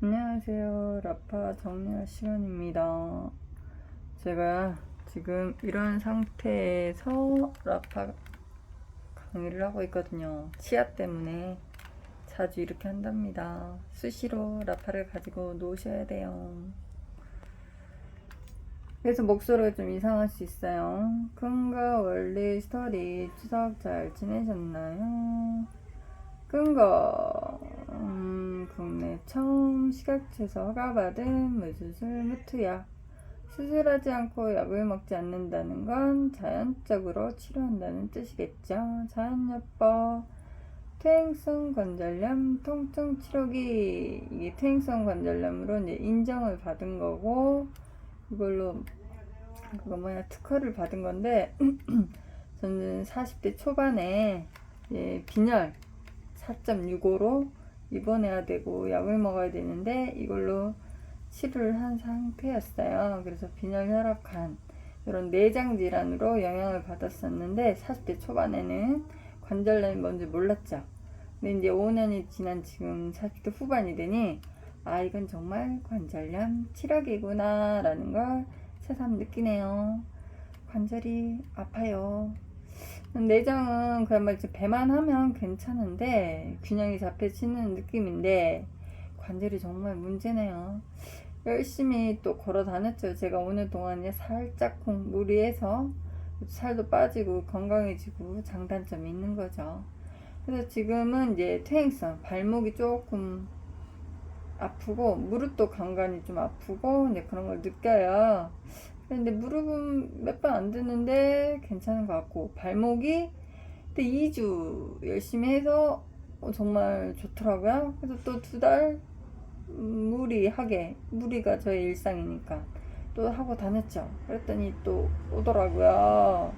안녕하세요. 라파 정리할 시간입니다. 제가 지금 이런 상태에서 라파 강의를 하고 있거든요. 치아 때문에 자주 이렇게 한답니다. 수시로 라파를 가지고 노셔야 돼요. 그래서 목소리가 좀 이상할 수 있어요. 큰거 원리 스토리 추석 잘 지내셨나요? 끈거 음, 국내 처음 식약처에서 허가받은 무수술 무투약 수술하지 않고 약을 먹지 않는다는 건 자연적으로 치료한다는 뜻이겠죠. 자연요법. 퇴행성 관절염 통증 치료기. 이게 퇴행성 관절염으로 이제 인정을 받은 거고 이걸로 그거 뭐야 특허를 받은 건데 저는 40대 초반에 예, 빈혈 4.65로 입원해야 되고 약을 먹어야 되는데 이걸로 치료를 한 상태였어요. 그래서 빈혈 혈압간 이런 내장 질환으로 영향을 받았었는데 40대 초반에는 관절염이 뭔지 몰랐죠. 근데 이제 5년이 지난 지금 40대 후반이 되니 아 이건 정말 관절염 치료기구나 라는 걸 새삼 느끼네요. 관절이 아파요. 내장은 그야말로 이제 배만 하면 괜찮은데 균형이 잡혀지는 느낌인데 관절이 정말 문제네요. 열심히 또 걸어 다녔죠. 제가 오늘 동안에 살짝 무리해서 살도 빠지고 건강해지고 장단점이 있는 거죠. 그래서 지금은 이제 퇴행성 발목이 조금 아프고 무릎도 간간히 좀 아프고 이제 그런 걸 느껴요. 근데 무릎은 몇 번 안 드는데 괜찮은 것 같고 발목이 근데 2주 열심히 해서 어, 정말 좋더라고요. 그래서 또 두 달 무리하게 무리가 저의 일상이니까 또 하고 다녔죠. 그랬더니 또 오더라고요.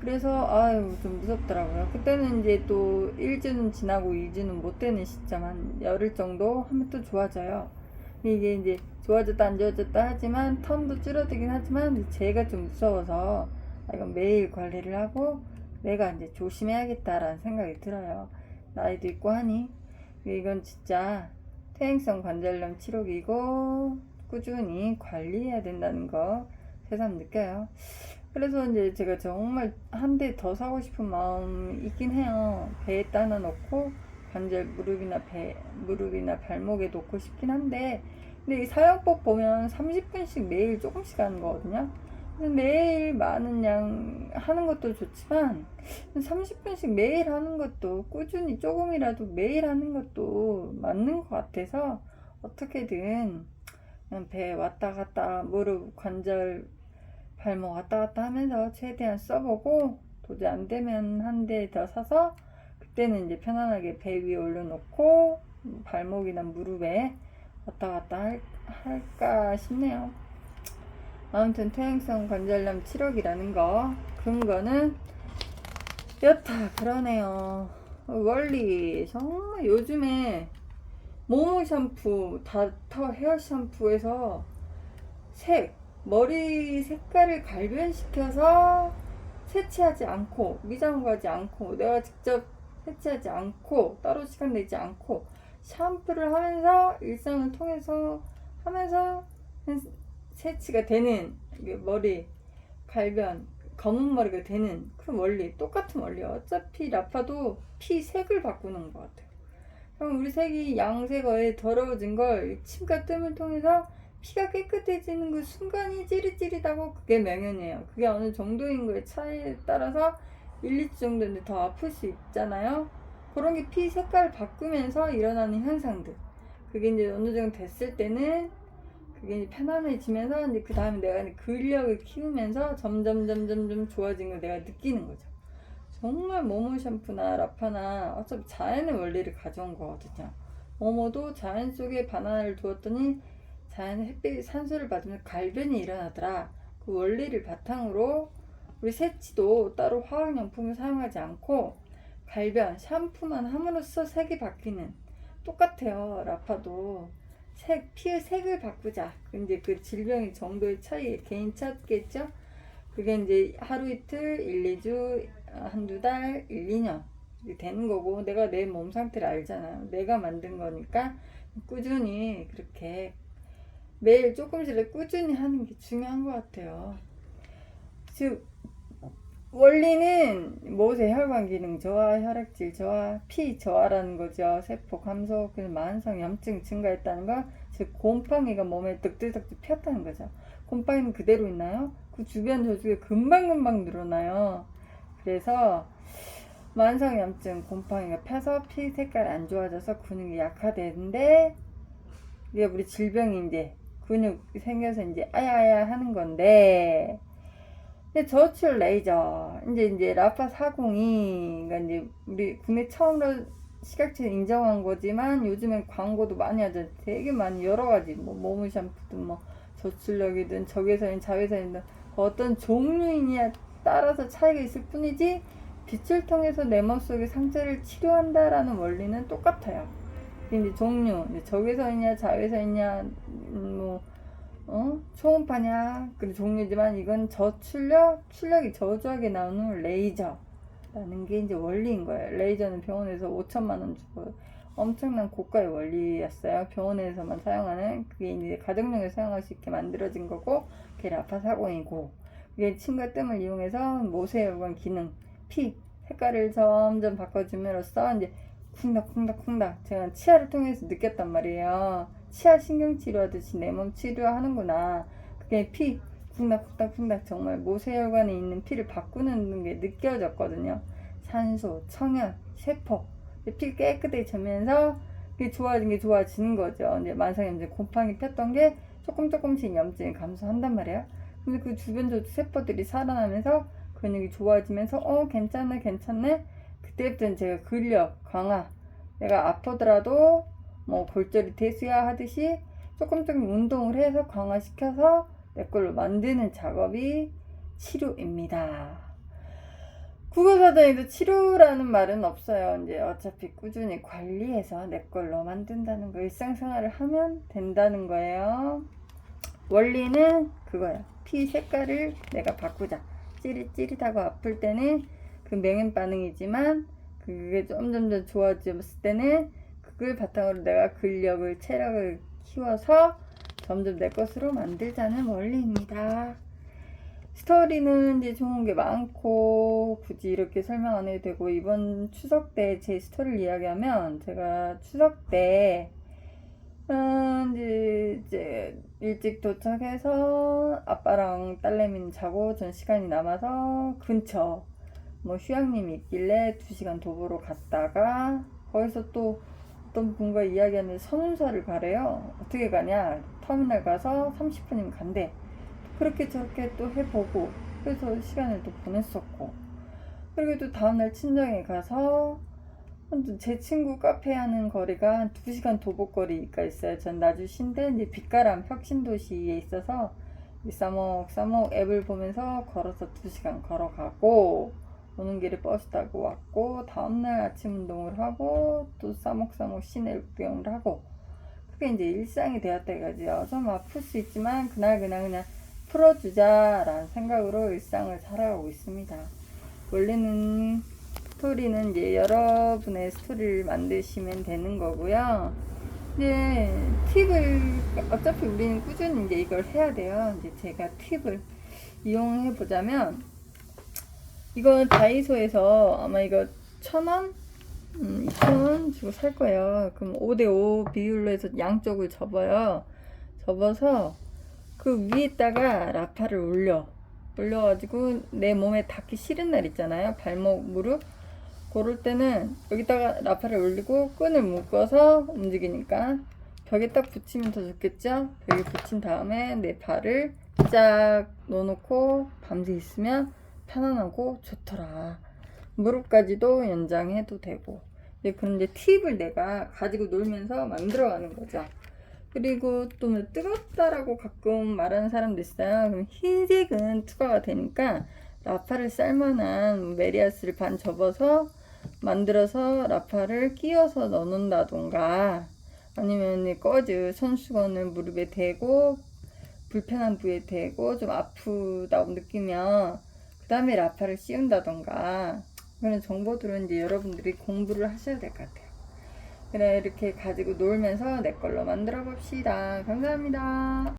그래서 아유 좀 무섭더라고요. 그때는 이제 또 1주는 지나고 2주는 못 되는 시점 한 열흘 정도 하면 또 좋아져요. 이게 이제 좋아졌다 안 좋아졌다 하지만 텀도 줄어들긴 하지만 제가 좀 무서워서 아, 이건 매일 관리를 하고 내가 이제 조심해야겠다라는 생각이 들어요. 나이도 있고 하니 이건 진짜 퇴행성 관절염 치료기고 꾸준히 관리해야 된다는 거 새삼 느껴요. 그래서 이제 제가 정말 한 대 더 사고 싶은 마음이 있긴 해요. 배에 따나 놓고 관절 무릎이나 배 무릎이나 발목에 놓고 싶긴 한데 근데 이 사용법 보면 30분씩 매일 조금씩 하는 거거든요. 매일 많은 양 하는 것도 좋지만 30분씩 매일 하는 것도 꾸준히 조금이라도 매일 하는 것도 맞는 것 같아서 어떻게든 배 왔다 갔다 무릎 관절 발목 왔다 갔다 하면서 최대한 써보고 도저히 안 되면 한 대 더 사서 그때는 이제 편안하게 배 위에 올려놓고 발목이나 무릎에 왔다 갔다 할, 할까 싶네요. 아무튼 퇴행성 관절염 치료기라는 거 근거는 여타 그러네요. 원리 정말 요즘에 모모 샴푸, 다터 헤어 샴푸에서 색, 머리 색깔을 갈변시켜서 세치하지 않고 미장하지 않고 내가 직접 세치하지 않고 따로 시간 내지 않고 샴푸를 하면서 일상을 통해서 하면서 세치가 되는 머리 갈변 검은 머리가 되는 그 원리 똑같은 원리 어차피 라파도 피 색을 바꾸는 것 같아요. 그럼 우리 색이 양색어에 더러워진 걸 침과 뜸을 통해서 피가 깨끗해지는 그 순간이 찌릿찌릿하고 그게 명현이에요. 그게 어느 정도인 거에 차이에 따라서 1, 2주 정도인데 더 아플 수 있잖아요. 그런 게 피 색깔 바꾸면서 일어나는 현상들. 그게 이제 어느 정도 됐을 때는 그게 이제 편안해지면서 이제 그 다음에 내가 이제 근력을 키우면서 점점 점점 점 좋아진 걸 내가 느끼는 거죠. 정말 모모 샴푸나 라파나 어차피 자연의 원리를 가져온 거거든요. 모모도 자연 속에 바나나를 두었더니 자연의 햇빛 산소를 받으면 갈변이 일어나더라. 그 원리를 바탕으로 우리 세치도 따로 화학용품을 사용하지 않고 갈변, 샴푸만 함으로써 색이 바뀌는 똑같아요. 라파도 색, 피의 색을 바꾸자. 근데 그 질병의 정도의 차이 개인 차겠죠? 그게 이제 하루 이틀, 1, 2주, 한두 달, 1, 2년 이게 되는 거고 내가 내 몸 상태를 알잖아요. 내가 만든 거니까 꾸준히 그렇게 매일 조금씩 꾸준히 하는 게 중요한 것 같아요. 즉 원리는 모세 혈관 기능 저하, 혈액질 저하, 피 저하라는 거죠. 세포 감소, 그래서 만성 염증 증가했다는 거, 즉 곰팡이가 몸에 득득득득 피었다는 거죠. 곰팡이는 그대로 있나요? 그 주변 저주에 금방금방 늘어나요. 그래서 만성 염증 곰팡이가 펴서 피 색깔 안 좋아져서 근육이 약화되는데 이게 우리 이제 근육 생겨서 이제 아야아야 하는 건데 저출 레이저 이제 이제 라파 402가 이제 우리 국내 처음으로 시각처 인정한 거지만 요즘엔 광고도 많이 하죠. 되게 많이 여러 가지 뭐 모무 샴푸든 뭐 저출력이든 적외선이든 자외선이든 어떤 종류이냐에 따라서 차이가 있을 뿐이지 빛을 통해서 내 몸속의 상처를 치료한다라는 원리는 똑같아요. 근데 종류, 적외선이냐 자외선이냐 음, 뭐 어? 초음파냐 그 종류지만 이건 저출력, 출력이 저조하게 나오는 레이저라는 게 이제 원리인 거예요. 레이저는 병원에서 5천만 원 주고 엄청난 고가의 원리였어요. 병원에서만 사용하는 그게 이제 가정용에 사용할 수 있게 만들어진 거고 그게 라파 사공이고 그게 침과 뜸을 이용해서 모세혈관 기능 피 색깔을 점점 바꿔줌으로써 이제 쿵닥쿵닥쿵닥 제가 치아를 통해서 느꼈단 말이에요. 치아 신경 치료하듯이 내 몸 치료하는구나. 그게 피 쿵닥쿵닥쿵닥 정말 모세혈관에 있는 피를 바꾸는 게 느껴졌거든요. 산소, 청약, 세포 피 깨끗해지면서 그게 좋아진 게 좋아지는 거죠. 이제 만성염증 곰팡이 폈던 게 조금 조금씩 염증이 감소한단 말이에요. 근데 그 주변 저 세포들이 살아나면서 근육이 좋아지면서 어 괜찮네 괜찮네 그때부터는 제가 근력 강화 내가 아프더라도 뭐 골절이 대수야 하듯이 조금 조금 운동을 해서 강화시켜서 내 걸로 만드는 작업이 치료입니다. 국어사전에도 치료라는 말은 없어요. 이제 어차피 꾸준히 관리해서 내 걸로 만든다는 거 일상생활을 하면 된다는 거예요. 원리는 그거야. 피 색깔을 내가 바꾸자. 찌릿찌릿하고 아플 때는 그 명현 반응이지만 그게 점점점 좋아졌을 때는 그걸 바탕으로 내가 근력을 체력을 키워서 점점 내 것으로 만들자는 원리입니다. 스토리는 이제 좋은 게 많고 굳이 이렇게 설명 안 해도 되고 이번 추석 때 제 스토리를 이야기하면 제가 추석 때 음, 이제, 일찍 도착해서 아빠랑 딸내미는 자고 전 시간이 남아서 근처 뭐 휴양림이 있길래 2시간 도보로 갔다가 거기서 또 어떤 분과 이야기하는데 선운사를 가래요. 어떻게 가냐? 터미널 가서 30분이면 간대. 그렇게 저렇게 또 해보고 그래서 시간을 또 보냈었고 그리고 또 다음날 친정에 가서 제 친구 카페 하는 거리가 한 2시간 도보거리가 있어요. 전 나주시인데 이제 빛가람 혁신도시에 있어서 싸먹싸먹 앱을 보면서 걸어서 2시간 걸어가고 오는 길에 버스 타고 왔고 다음날 아침 운동을 하고 또 싸먹싸먹 시내 구경을 하고 그게 이제 일상이 되었다 이거죠. 좀 아플 수 있지만 그날 그날 그냥 풀어주자라는 생각으로 일상을 살아가고 있습니다. 원래는 스토리는 이제 여러분의 스토리를 만드시면 되는 거고요. 이제 팁을 어차피 우리는 꾸준히 이제 이걸 해야 돼요. 이제 제가 팁을 이용해 보자면 이건 다이소에서 아마 이거 천 원, 음, 이천 원 주고 살 거예요. 그럼 5대5 비율로 해서 양쪽을 접어요. 접어서 그 위에다가 라파를 올려. 올려가지고 내 몸에 닿기 싫은 날 있잖아요. 발목, 무릎. 그럴 때는 여기다가 라파를 올리고 끈을 묶어서 움직이니까 벽에 딱 붙이면 더 좋겠죠? 벽에 붙인 다음에 내 발을 쫙 넣어놓고 밤새 있으면 편안하고 좋더라. 무릎까지도 연장해도 되고. 그런데 팁을 내가 가지고 놀면서 만들어가는 거죠. 그리고 또 뭐 뜨겁다라고 가끔 말하는 사람도 있어요. 그럼 흰색은 투과가 되니까 라파를 쌀만한 메리아스를 반 접어서 만들어서 라파를 끼워서 넣는다던가 아니면 꺼즈 손수건을 무릎에 대고 불편한 부위에 대고 좀 아프다고 느끼면 그 다음에 라파를 씌운다던가 그런 정보들은 이제 여러분들이 공부를 하셔야 될 것 같아요. 그래 이렇게 가지고 놀면서 내 걸로 만들어 봅시다. 감사합니다.